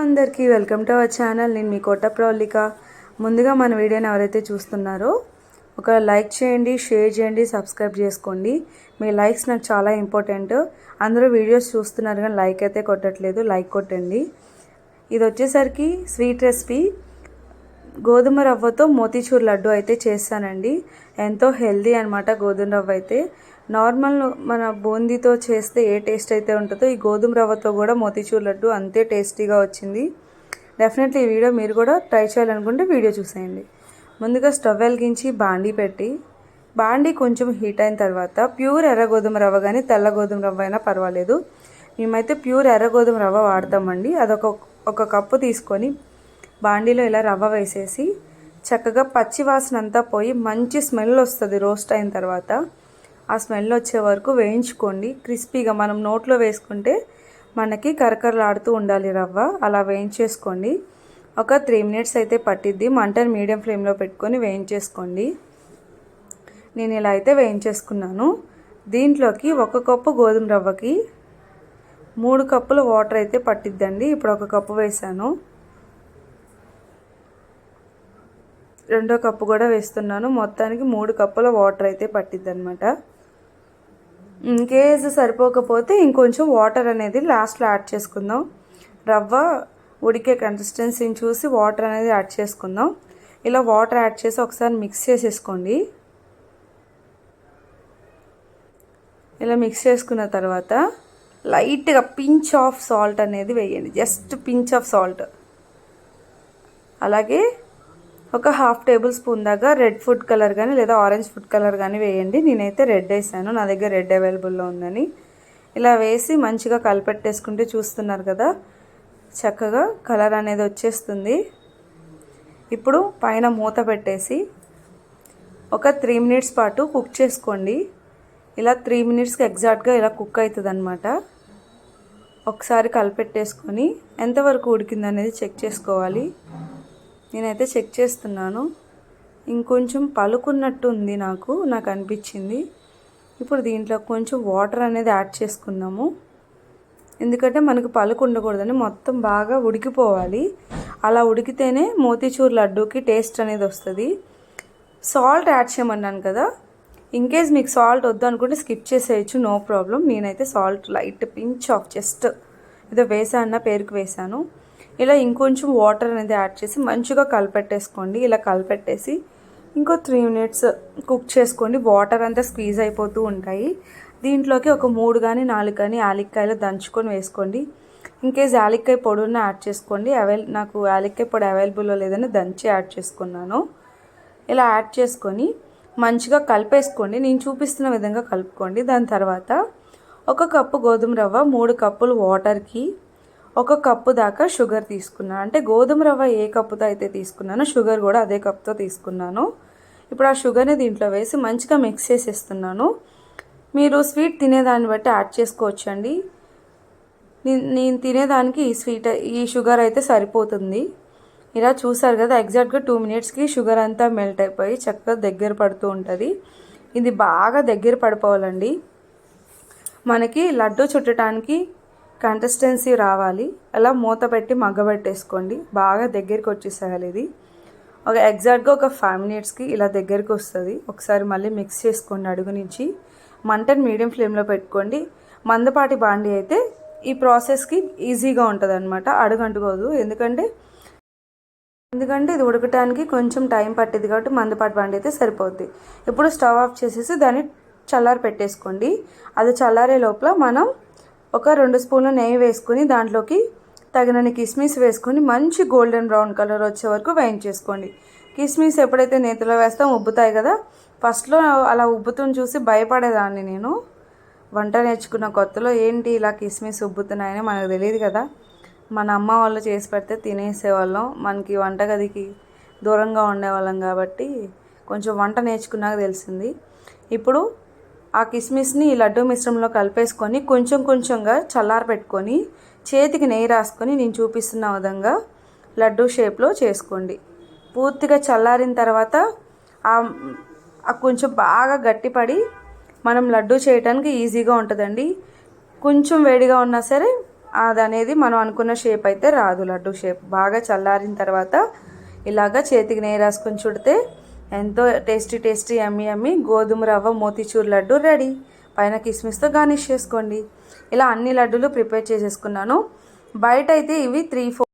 అందరికీ welcome to our channel. నేను మీ కోట ప్రౌలిక. ముందుగా మన వీడియోని ఎవరైతే చూస్తున్నారో ఒక లైక్ చేయండి షేర్ చేయండి సబ్స్క్రైబ్ చేసుకోండి. మీ లైక్స్ నాకు చాలా ఇంపార్టెంట్. అందరూ వీడియోస్ చూస్తున్నారు కానీ లైక్ అయితే కొట్టట్లేదు లైక్ కొట్టండి. ఇది వచ్చేసరికి స్వీట్ రెసిపీ. గోధుమ రవ్వతో మోతీచూర్ లడ్డు అయితే చేస్తానండి. ఎంతో హెల్దీ అనమాట గోధుమ రవ్వ అయితే. నార్మల్ మన బూందీతో చేస్తే ఏ టేస్ట్ అయితే ఉంటుందో ఈ గోధుమ రవ్వతో కూడా మోతీచూర్ లడ్డు అంతే టేస్టీగా వచ్చింది. డెఫినెట్లీ ఈ వీడియో మీరు కూడా ట్రై చేయాలనుకుంటే వీడియో చూసేయండి. ముందుగా స్టవ్ వెలిగించి బాండీ పెట్టి బాండీ కొంచెం హీట్ అయిన తర్వాత ప్యూర్ ఎర్ర గోధుమ రవ్వ కానీ తెల్ల గోధుమ రవ్వ అయినా పర్వాలేదు. మేమైతే ప్యూర్ ఎర్ర గోధుమ రవ్వ వాడతామండి. అదొక ఒక కప్పు తీసుకొని బాండీలో ఇలా రవ్వ వేసేసి చక్కగా పచ్చి వాసన అంతా పోయి మంచి స్మెల్ వస్తుంది రోస్ట్ అయిన తర్వాత. ఆ స్మెల్ వచ్చే వరకు వేయించుకోండి. క్రిస్పీగా మనం నోట్లో వేసుకుంటే మనకి కరకరలాడుతూ ఉండాలి రవ్వ. అలా వేయించేసుకోండి. ఒక త్రీ మినిట్స్ అయితే పట్టిద్ది. మంటను మీడియం ఫ్లేమ్లో పెట్టుకొని వేయించేసుకోండి. నేను ఇలా అయితే వేయించేసుకున్నాను. దీంట్లోకి ఒక కప్పు గోధుమ రవ్వకి మూడు కప్పుల వాటర్ అయితే పట్టిద్దండి. ఇప్పుడు ఒక కప్పు వేసాను రెండో కప్పు కూడా వేస్తున్నాను. మొత్తానికి మూడు కప్పుల వాటర్ అయితే పట్టిద్ది అనమాట ఇన్కేస్ సరిపోకపోతే ఇంకొంచెం వాటర్ అనేది లాస్ట్లో యాడ్ చేసుకుందాం. రవ్వ ఉడికే కన్సిస్టెన్సీని చూసి వాటర్ అనేది యాడ్ చేసుకుందాం. ఇలా వాటర్ యాడ్ చేసి ఒకసారి మిక్స్ చేసేసుకోండి. ఇలా మిక్స్ చేసుకున్న తర్వాత లైట్గా పించ్ ఆఫ్ సాల్ట్ అనేది వేయండి. జస్ట్ పించ్ ఆఫ్ సాల్ట్ అలాగే ఒక హాఫ్ టేబుల్ స్పూన్ దాకా రెడ్ ఫుడ్ కలర్ కానీ లేదా ఆరెంజ్ ఫుడ్ కలర్ కానీ వేయండి. నేనైతే రెడ్ వేసాను. నా దగ్గర రెడ్ అవైలబుల్లో ఉందని. ఇలా వేసి మంచిగా కలిపెట్టేసుకుంటే చూస్తున్నారు కదా చక్కగా కలర్ అనేది వచ్చేస్తుంది. ఇప్పుడు పైన మూత పెట్టేసి ఒక త్రీ మినిట్స్ పాటు కుక్ చేసుకోండి. ఇలా త్రీ మినిట్స్కి ఎగ్జాక్ట్గా ఇలా కుక్ అవుతుంది అనమాట ఒకసారి కలిపెట్టేసుకొని ఎంతవరకు ఉడికింది అనేది చెక్ చేసుకోవాలి. నేనైతే చెక్ చేస్తున్నాను. ఇంకొంచెం పలుకున్నట్టు ఉంది నాకు నాకు అనిపించింది. ఇప్పుడు దీంట్లో కొంచెం వాటర్ అనేది యాడ్ చేసుకుందాము. ఎందుకంటే మనకు పలుకు ఉండకూడదని మొత్తం బాగా ఉడికిపోవాలి. అలా ఉడికితేనే మోతీచూర్ లడ్డూకి టేస్ట్ అనేది వస్తుంది. సాల్ట్ యాడ్ చేయమన్నాను కదా. ఇన్ కేస్ మీకు సాల్ట్ వద్దు అనుకుంటే స్కిప్ చేసేయచ్చు నో ప్రాబ్లం. నేనైతే salt light pinch of just ఏదో వేసా అన్న పేరుకు వేసాను. ఇలా ఇంకొంచెం వాటర్ అనేది యాడ్ చేసి మంచిగా కలిపెట్టేసుకోండి. ఇలా కలిపెట్టేసి ఇంకో త్రీ మినిట్స్ కుక్ చేసుకోండి. వాటర్ అంతా స్క్వీజ్ అయిపోతూ ఉంటాయి. దీంట్లోకి ఒక మూడు కానీ నాలుగు కానీ యాలక్కాయలు దంచుకొని వేసుకోండి. ఇంకేస్ యాలక్కాయ పొడి ఉన్న యాడ్ చేసుకోండి. అవైల్ నాకు యాలక్కాయ పొడి అవైలబుల్లో లేదని దంచి యాడ్ చేసుకున్నాను. ఇలా యాడ్ చేసుకొని మంచిగా కలిపేసుకోండి. నేను చూపిస్తున్న విధంగా కలుపుకోండి. దాని తర్వాత ఒక కప్పు గోధుమ రవ్వ మూడు కప్పులు వాటర్కి ఒక కప్పు దాకా షుగర్ తీసుకున్నాను అంటే గోధుమ రవ్వ ఏ కప్పుతో అయితే తీసుకున్నానో షుగర్ కూడా అదే కప్తో తీసుకున్నాను. ఇప్పుడు ఆ షుగర్ని దీంట్లో వేసి మంచిగా మిక్స్ చేసేస్తున్నాను. మీరు స్వీట్ తినేదాన్ని బట్టి యాడ్ చేసుకోవచ్చు అండి నేను తినేదానికి ఈ స్వీట్ ఈ షుగర్ అయితే సరిపోతుంది. ఇలా చూసారు కదా ఎగ్జాక్ట్గా టూ మినిట్స్కి షుగర్ అంతా మెల్ట్ అయిపోయి చక్కగా దగ్గర పడుతూ ఉంటుంది. ఇది బాగా దగ్గర పడిపోవాలండి. మనకి లడ్డు చుట్టడానికి కన్సిస్టెన్సీ రావాలి. అలా మూత పెట్టి మగ్గబెట్టేసుకోండి బాగా దగ్గరికి వచ్చేసేయాలి ఇది. ఒక ఎగ్జాక్ట్గా ఒక ఫైవ్ మినిట్స్కి ఇలా దగ్గరికి వస్తుంది. ఒకసారి మళ్ళీ మిక్స్ చేసుకోండి అడుగు నుంచి. మంటను మీడియం ఫ్లేమ్లో పెట్టుకోండి. మందపాటి బాండి అయితే ఈ ప్రాసెస్కి ఈజీగా ఉంటుంది అనమాట అడుగంటుకోదు. ఎందుకంటే ఎందుకంటే ఇది ఉడకటానికి కొంచెం టైం పట్టింది కాబట్టి మందపాటి బండి అయితే సరిపోద్ది. ఇప్పుడు స్టవ్ ఆఫ్ చేసేసి దాన్ని చల్లారి పెట్టేసుకోండి. అది చల్లారే లోపల మనం ఒక రెండు స్పూన్లు నెయ్యి వేసుకొని దాంట్లోకి తగినన్ని కిస్మిస్ వేసుకొని మంచి గోల్డెన్ బ్రౌన్ కలర్ వచ్చే వరకు వేయించేసుకోండి. కిస్మిస్ ఎప్పుడైతే నేతిలో వేస్తాం ఉబ్బుతాయి కదా ఫస్ట్లో అలా ఉబ్బుతుని చూసి భయపడేదాన్ని నేను. వంట నేర్చుకున్న కొత్తలో ఏంటి ఇలా కిస్మిస్ ఉబ్బుతున్నాయని మనకు తెలియదు కదా. మన అమ్మ వాళ్ళు చేసి పెడితే తినేసేవాళ్ళం. మనకి వంటగదికి దూరంగా ఉండేవాళ్ళం కాబట్టి కొంచెం వంట నేర్చుకున్నాక తెలిసింది. ఇప్పుడు ఆ కిస్మిస్ని ఈ లడ్డు మిశ్రమంలో కలిపేసుకొని కొంచెం కొంచెంగా చల్లారబెట్టుకొని చేతికి నెయ్యి రాసుకొని నేను చూపిస్తున్న విధంగా లడ్డు షేప్లో చేసుకోండి. పూర్తిగా చల్లారిన తర్వాత ఆ కొంచెం బాగా గట్టిపడి మనం లడ్డు చేయడానికి ఈజీగా ఉంటుందండి. కొంచెం వేడిగా ఉన్నా సరే అది అనేది మనం అనుకున్న షేప్ అయితే రాదు లడ్డు షేప్. బాగా చల్లారిన తర్వాత ఇలాగా చేతికి నెయ్యి రాసుకొని చుడితే ఎంతో టేస్టీ టేస్టీ అమ్మి అమ్మి గోధుమ రవ్వ మోతీచూర్ లడ్డు రెడీ. పైన కిస్మిస్తో గార్నిష్ చేసుకోండి. ఇలా అన్ని లడ్డూలు ప్రిపేర్ చేసేసుకున్నాను. బయట అయితే ఇవి త్రీ ఫోర్